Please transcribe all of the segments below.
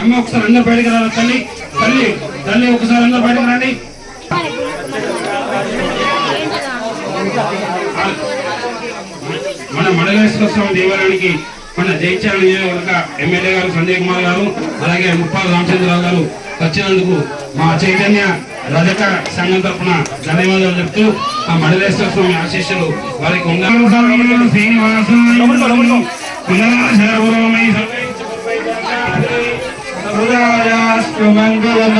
అమ్మ ఒకసారి అందరు బయటకు రావాలి తల్లి? తల్లి తల్లి ఒకసారి అందరు బయటకు రండి. మన మడలేశ్వర స్వామి దేవాలయానికి మన జైత్యాల నియోజకవర్గ ఎమ్మెల్యే గారు సంజయ్ కుమార్ గారు అలాగే ముప్పాల రామచంద్రరావు గారు వచ్చినందుకు మా చైతన్య రజక సంఘం తరఫున ధన్యవాదాలు చెప్తూ ఆ మడలేశ్వర స్వామి ఆశీస్సులు వారికి ఉండాలి శ్రీనివాసం హృదయాస్తు మంగళం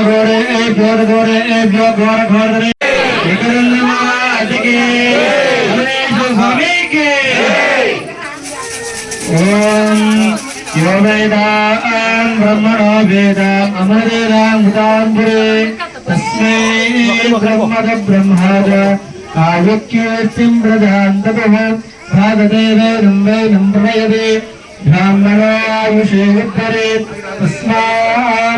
ఓం బ్రహ్మణో వేదాం అమరవేదాం బ్రహ్మద బ్రహ్మాద ఆయుక్యర్తిం ప్రజాంతపః భాగదేవేనం వైనం ప్రయదే బ్రాహ్మణాయుషే ఉద్ధరే తస్మా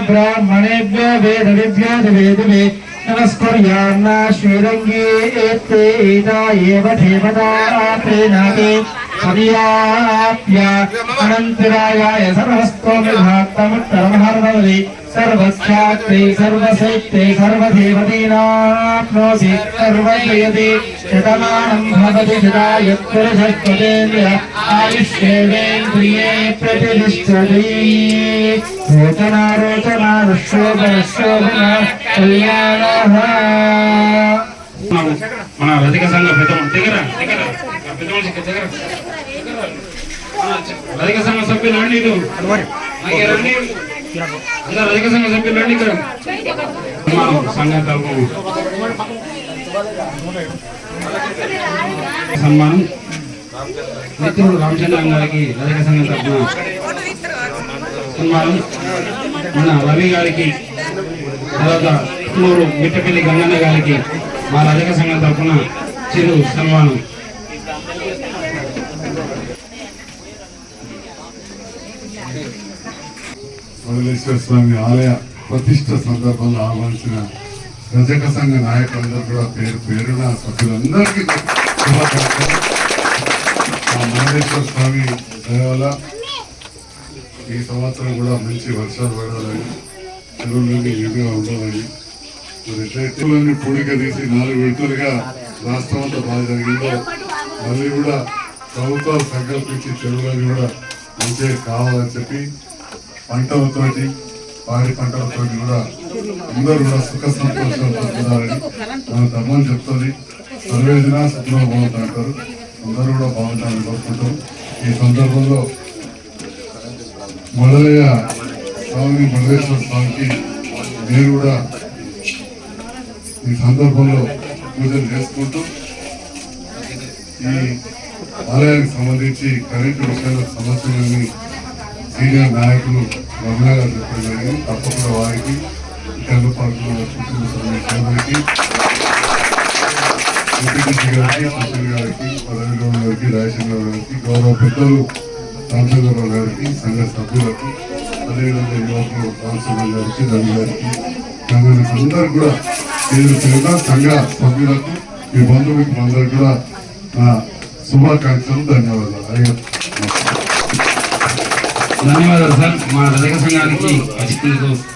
బ్రాహ్మణేభ్యో వేద విభ్యో వేదమే నమస్కుర్యాన్న శ్రీరంగే ఏతేనా ఏవ భాక్తముత్తరమహర్వది సర్వస్యాత్తే సర్వసైత్తే సర్వదేవతీనాప్నోసి సర్వజయతి శతమానం భవతి శతాయుత్పురుషత్వదేంద్రియ ఆయుష్యేంద్రియే ప్రతిష్టతి రోచనా రోచనా ఋషోభన శోభన కళ్యాణ మన రధిక సంఘ పెద్ద దగ్గర దగ్గర పెద్ద మనిషి దగ్గర. రధిక సంఘ సభ్యులు అండి రండి. అందరు రధిక సంఘ సభ్యులు అండి ఇక్కడ. సంఘం సన్మానం. మిత్రుడు రామచంద్రం గారికి రధిక సంఘం తరఫున సన్మానం. మన రవి గారికి తర్వాత పుత్తూరు మిట్టపల్లి గంగన్న గారికి మా రజక సంఘం తరఫున చిరు సన్మానం. మరలేశ్వర స్వామి ఆలయ ప్రతిష్ట సందర్భంలో ఆహ్వానించిన రజక సంఘ నాయకులందరూ కూడా పేరు పేరున సభ్యులందరికీ శుభాకాంక్షలు. ఆ మహేశ్వర స్వామి దయ ఈ సంవత్సరం కూడా మంచి వర్షాలు పడాలని చెరువులన్నీ ఎదుగా ఉండాలని మరి చెట్టులన్నీ పూడిక తీసి నాలుగు విడతలుగా రాష్ట్రం అంతా బాగా జరిగిందో మళ్ళీ కూడా ప్రభుత్వాలు సంకల్పించి చెరువులన్నీ కూడా ఇంకే కావాలని చెప్పి పంటలతోటి పాడి పంటలతో కూడా అందరూ కూడా సుఖ సంతోషాలతో ఉండాలని మన ధర్మం చెప్తుంది. సర్వేదిన సుఖంలో అంటారు. అందరూ కూడా బాగుంటారని కోరుకుంటాం. ఈ సందర్భంలో మొదలయ్య స్వామిని మొదలేశ్వర స్వామికి నేను కూడా ఈ సందర్భంలో పూజలు చేసుకుంటూ ఈ ఆలయానికి సంబంధించి కరెంటు విషయాల సమస్యలని సీనియర్ నాయకులు రమణ గారు చెప్పడం జరిగింది. తప్పకుండా వారికి ఇతరులు పార్టీల కుటుంబ ఎంపీటీసీ గారికి సుశీల్ గారికి పదవిగౌడ గారికి రాజశేఖర గారికి గౌరవ పెద్దలు రామచంద్రరావు గారికి సంఘ సభ్యులకు అదేవిధంగా యువకులు రామచంద్ర గారికి రవి గారికి సంఘానికి అందరికి కూడా పేరు పేరున సంఘ సభ్యులకు మీ బంధువులకు అందరికి కూడా శుభాకాంక్షలు ధన్యవాదాలు. ధన్యవాదాలు సార్. మా రజక సంఘానికి వచ్చినందుకు